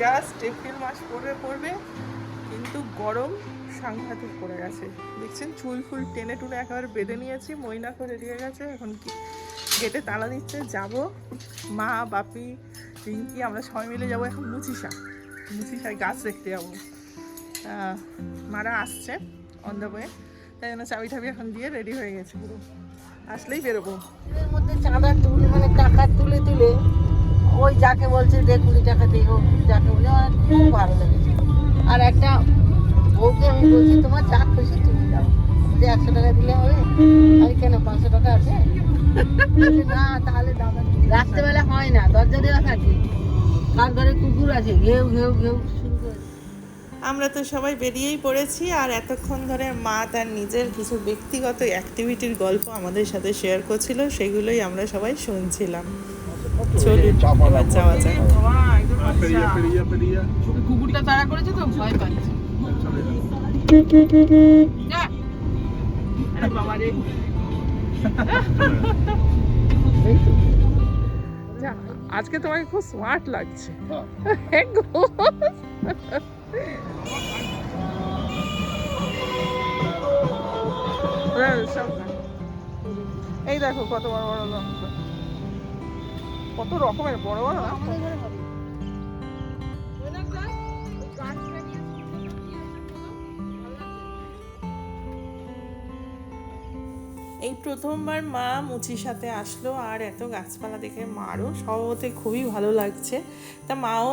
Just April মাস পড়বে পড়বে, কিন্তু গরম সাংঘাতিক পড়ে গেছে। দেখছেন, চুল ফুল টেনে টুনে একেবারে বেঁধে নিয়েছি, ময়না করে দিয়ে গেছে, এখন কি গেটে তালা দিচ্ছে, যাব। মা, বাপি, রিঙ্কি, আমরা সবাই মিলে যাব এখন মুচিসা মুচিসায় গাছ দেখতে যাব। মারা আসছে অন দ্য ওয়ে তাই জন্য চাবি টাবি এখন দিয়ে রেডি হয়ে গেছে। পুরো আসলেই বেরোবো। মধ্যে চাঁদা তুলে মানে টাকা তুলে তুলে ওই যাকে বলছে দে কুড়ি টাকা হোক যাকে বলছে আমার খুব ভালো লেগেছে। আর একটা বউকে আমি বলছি, তোমার যা খুশি তুমি দাও। যে একশো টাকা দিলে হবে, আমি কেন পাঁচশো টাকা আছে? না, তাহলে আছে। রাত্রেবেলা হয় না, দরজা দেওয়া থাকে। কার ঘরে কুকুর আছে? ঘেউ ঘেউ ঘেউ আমরা তো সবাই বেরিয়েই পড়েছি, আর এতক্ষণ ধরে মা তার নিজের কিছু ব্যক্তিগত অ্যাক্টিভিটির গল্প আমাদের সাথে শেয়ার করছিল, সেগুলোই আমরা সবাই শুনছিলাম। চলুন এবার যাওয়া যাক Perilla, perilla, perilla. কুকুরটা তাড়া করেছে তো ভয় পাচ্ছে যা। আরে বাবা রে। যা, আজকে তোমাকে খুব স্মার্ট লাগছে। হ্যাঁ, সব। এই দেখো কত বড় বড় লঙ্কা কত রকমের বড় বড় এই প্রথমবার মা মুচির সাথে আসলো আর এত গাছপালা দেখে মারও স্বভাবতে খুবই ভালো লাগছে। তা মাও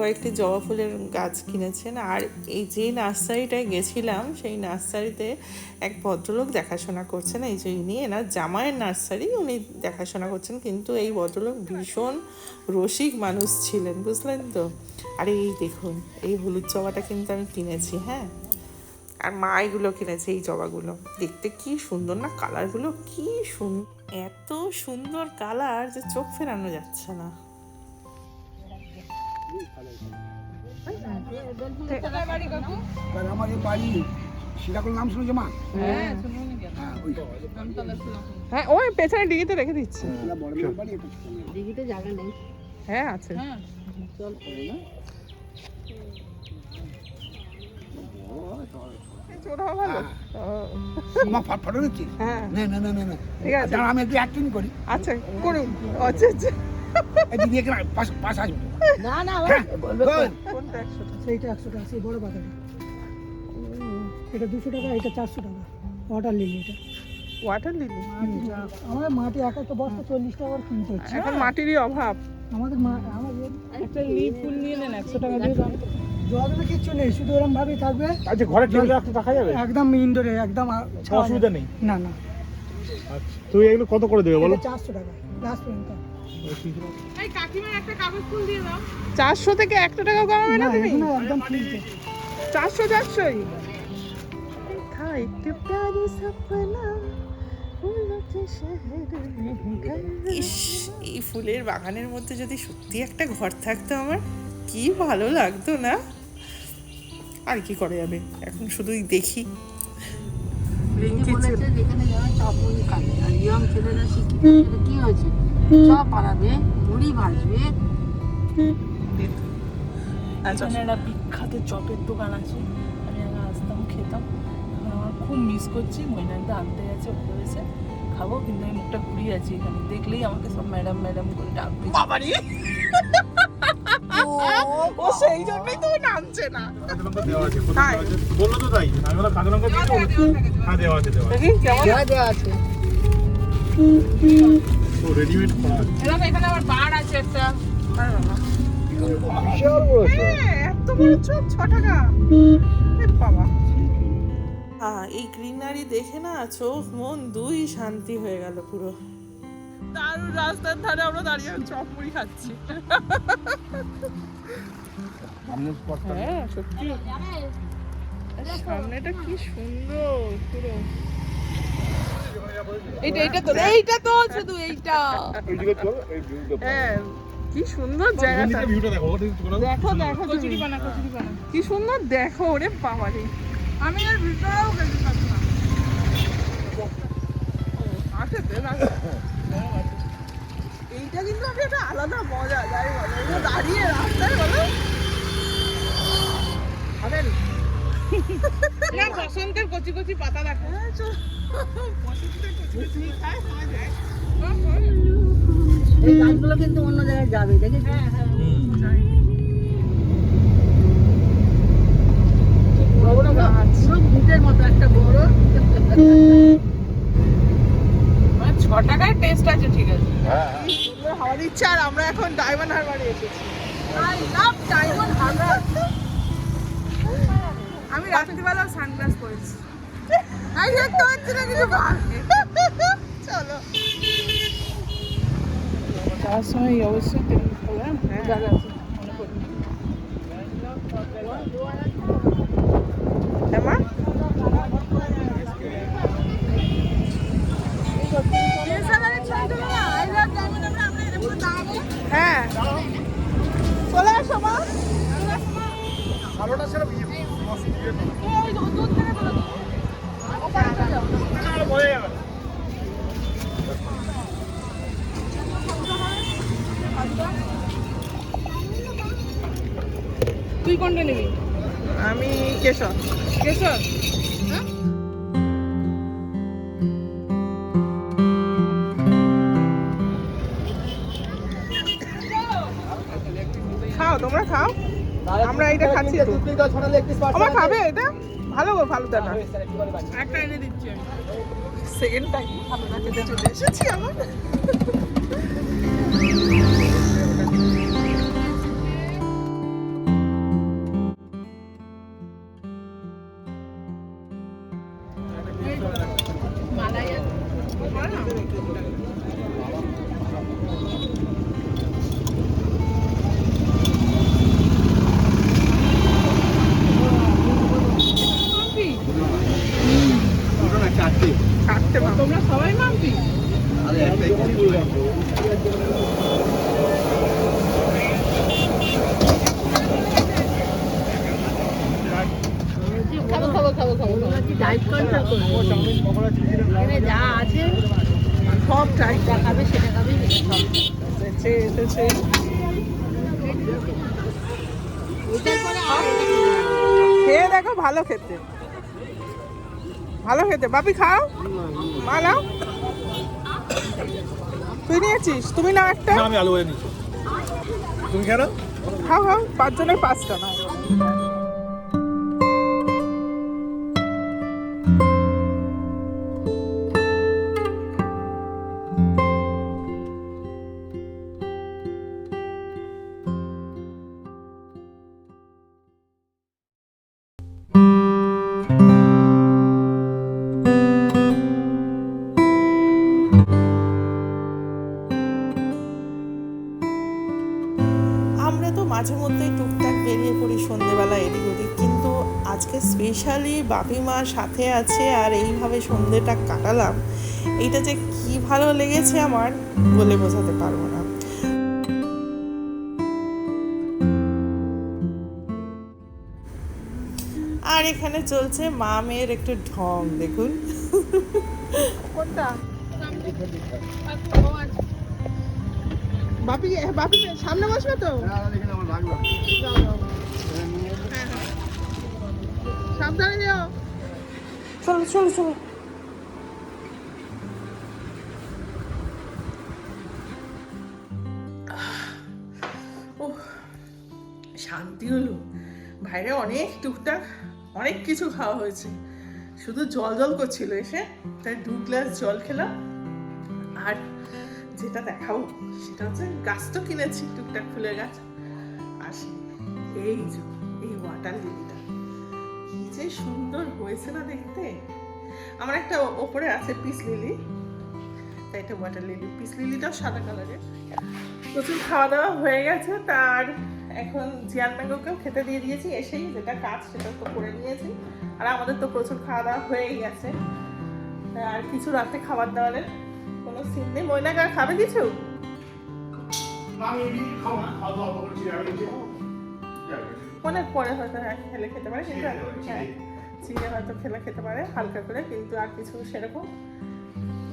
কয়েকটি জবা ফুলের গাছ কিনেছেন। আর এই যে নার্সারিটায় গেছিলাম, সেই নার্সারিতে এক ভদ্রলোক দেখাশোনা করছেন। এই যে ইনি, এনার জামাইয়ের নার্সারি, উনি দেখাশোনা করছেন। কিন্তু এই ভদ্রলোক ভীষণ রসিক মানুষ ছিলেন, বুঝলেন তো? আর এই দেখুন, এই হলুদ জবাটা কিন্তু আমি কিনেছি হ্যাঁ? আর মা এগুলো কিনেছে, এই জবাগুলো। দেখতে কি সুন্দর না, কালারগুলো কি সুন্দর এত সুন্দর কালার যে চোখ ফেরানো যাচ্ছে না। আমার এই বাড়ি সিরাকুল নাম শুনেছো মা? হ্যাঁ ওই হ্যাঁ পেছনে ডিগিতে রেখে দিচ্ছে। জায়গা নেই। হ্যাঁ আছে। চল। করে না ছোট ভালো। ও, মা ফাট ফাটো দিচ্ছি হ্যাঁ। না না না না না। ঠিক আছে। আমি একটু অ্যাক্টিং করি। আচ্ছা করুন। আচ্ছা আচ্ছা। এই দিদি এখানে পাশ পাশ আসবে। না না হ্যাঁ, বলবে। কোনটা সেইটা একশো টাকা সেই বড় এটা দুশো টাকা এটা চারশো টাকা। ওয়াটার লিলি এটা। Water lily? আমাদের মাটি এক একটা বস্তা চল্লিশ টাকা করে কিনতে হচ্ছে। এখন মাটিরই অভাব। আমাদের মা আমাদের একটা লিপ ফুল নিয়ে নেন একশো টাকা দিয়ে দাম জল তো কিচ্ছু নেই শুধু ওরকম ভাবেই থাকবে। আচ্ছা ঘরে টেবিলে রাখতে রাখা যাবে? একদম ইনডোরে একদম অসুবিধা নেই। না না। আচ্ছা তুই এগুলো কত করে দেবে বলো? এটা চারশো টাকা লাস্ট পর্যন্ত। চারশো থেকে একটা টাকা কমাবে না তুমি? চারশো চারশোই। এই ফুলের বাগানের মধ্যে যদি সত্যি একটা ঘর থাকতো আমার কি ভালো লাগতো না? আর কি করা যাবে? এখন শুধুই দেখি। যেখানে যাওয়া কি হয়েছে? চপ বানাবে মুড়ি ভাজবে। এখানে একটা বিখ্যাত চপের দোকান আছে। আমি আগে আসতাম খেতাম। এখন আমার খুব মিস করছি। মৈনাকদা আনতে গেছে বলেছে খাব কিন্তু আমি মুখটা ঘুরিয়ে আছি এখানে। দেখলেই আমাকে সব ম্যাডাম ম্যাডাম করে ডাকবে। বাবারি ও সেই জন্যই তো নামছে না? বলল তো তাই আমি বললাম কাঁচা লঙ্কা দিয়েছ হ্যাঁ দেওয়া আছে দেওয়া আছে। দেওয়া আছে। ও রেডিমেড করা এরকম এখানে আবার বার আছে একটা। বিশাল বড় হ্যাঁ, এত বড় চোখ ছ টাকা। এ বাবা। এই গ্রিনারি দেখে না চোখ মন দুই শান্তি হয়ে গেল পুরো। দারুণ রাস্তার ধারে আমরা দাঁড়িয়ে চপ মুড়ি খাচ্ছি। হ্যাঁ সত্যি। সামনেটা কি সুন্দর পুরো। হ্যাঁ কি সুন্দর জায়গাটা। দেখো কি সুন্দর দেখো ওরে বাবা আমি আর ভিডিও করতে পারছি না। এইটা কিন্তু আমি একটা আলাদা মজা যাই বলো। দাঁড়িয়ে রাস্তায় বলো। বসন্তের কচি কচি পাতা দেখো। এই গাছগুলো কিন্তু অন্য জায়গায় যাবে দেখেছি বড় গাছ পুরো মতো একটা বড়। মানে ছ টাকায় টেস্ট আছে ঠিক আছে। সুন্দর হাওয়া দিচ্ছে আর আমরা এখন ডায়মন্ড হারবারে এসেছি। I love Diamond Harbour. আমি রাত্রিবেলাও সানগ্লাস পরেছি। আমি দেখতে পাচ্ছি না কিছু চলো। যাওয়ার সময় অবশ্যই তেল খোলা হ্যাঁ? জায়গা আছে মনে করি হ্যাঁ হ্যাঁ। চলে আসো মা ভালোটা সেটা তুই কোনটা নিবি? আমি কেশর। কেশর? হ্যাঁ? খাও তোমরা খাও। আমরা এটা খাচ্ছি তো। আমার খাবে এটা? ভালো গো ভালো দানা। একটা এনে দিচ্ছি আমি। সেকেন্ড টাইম ভালো না খেতে চলে এসেছি আমার। কন্ট্রোল করব যা আছে সব ট্রাই যা খাবে সেটা। খেয়ে দেখো ভালো খেতে। ভালো খেতে। বাপি খাও। মা নাও। তুই নিয়েছিস? তুমি নাও একটা। আমি আলু তুমি কেন খাও খাও। পাঁচজনের পাঁচটা নাও। বেরিয়ে পড়ি সন্ধেবেলা এদিক ওদিক। কিন্তু আজকে স্পেশালি বাপি মার সাথে আছে আর এইভাবে সন্ধেটা কাটালাম এইটা যে কি ভালো লেগেছে আমার বলে বোঝাতে পারব না। আর এখানে চলছে মা মেয়ের একটু ঢং দেখুন। কোনটা? বাপি বাপি সামনে বসবে তো? সাবধানে যাও। চলো চলো চলো। ওহ, শান্তি হলো। বাইরে অনেক টুকটাক অনেক কিছু খাওয়া হয়েছে। শুধু জল জল করছিল এসে তাই দু গ্লাস জল খেলাম। আর যেটা দেখাবো সেটা হচ্ছে গাছ তো কিনেছি, টুকটাক ফুলের গাছ। আর এই যে, এই ওয়াটার লিলিটা কি যে সুন্দর হয়েছে না দেখতে। আমার একটা ওপরে আছে পিস লিলি তাই এটা ওয়াটার লিলি পিস লিলিটাও সাদা কালারের প্রচুর খাওয়া দাওয়া হয়ে গেছে। তার এখন জিয়ান ম্যাঙ্গোকেও খেতে দিয়ে দিয়েছি। এসেই যেটা কাজ সেটা তো করে নিয়েছি। আর আমাদের তো প্রচুর খাওয়া দাওয়া হয়েই গেছে। আর কিছু রাতে খাবার দাবারের কোনো সিন নেই ময়নাকার খাবে কিছু? মনে পরে হয়তো হ্যাঁ খেলে খেতে পারে কিন্তু হ্যাঁ চিড়ে হয়তো খেলে খেতে পারে হালকা করে কিন্তু আর কিছু সেরকম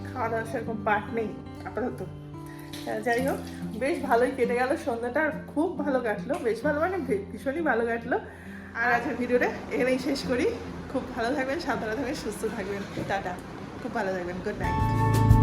খাওয়া দাওয়া সেরকম পাট নেই আপাতত। আহ, যাই হোক বেশ ভালোই কেটে গেল সন্ধ্যাটা আর খুব ভালো কাটলো বেশ ভালো মানে ভীষণই ভালো কাটলো। আর আজকের ভিডিওটা এখানেই শেষ করি। খুব খুব ভালো থাকবেন সাবধানে থাকবেন সুস্থ থাকবেন। টাটা খুব ভালো থাকবেন গুড নাইট।